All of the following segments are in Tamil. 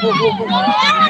vou, vou.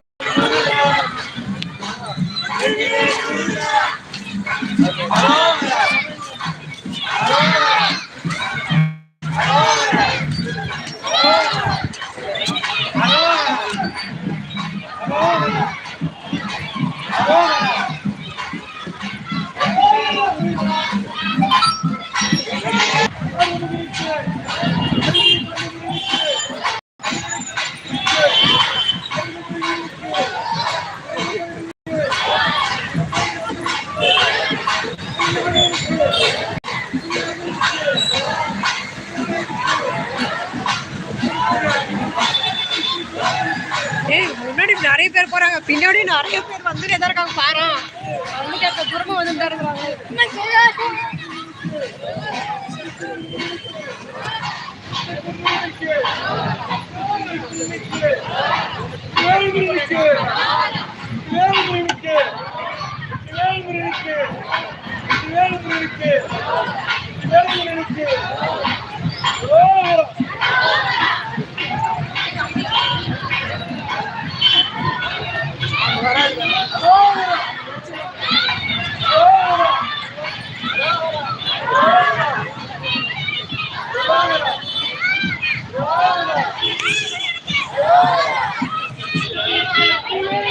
முன்னாடி நிறைய பேர் போறாங்க. பின்னாடி நிறைய பேர் வந்துட்டே தான் இருக்காங்க. பாரு. வந்து கேட்க திரும்ப வந்து தான் இருக்கிறாங்க வேல்முருகனுக்கு வேல்முருகனுக்கு வேல்முருகனுக்கு வேல்முருகனுக்கு Amen.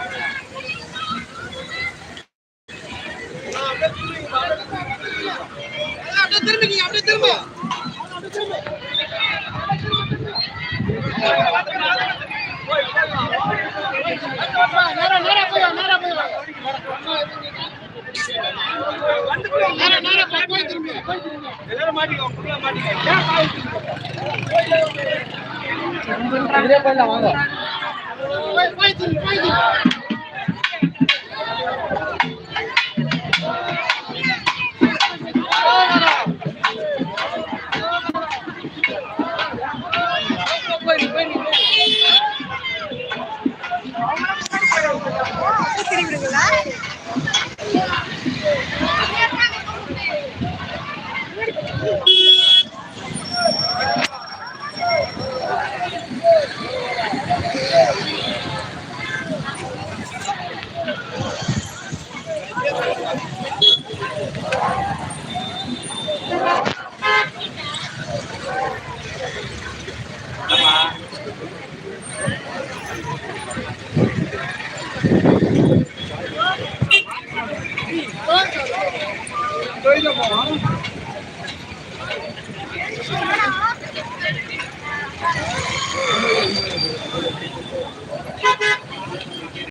போய். Thank you.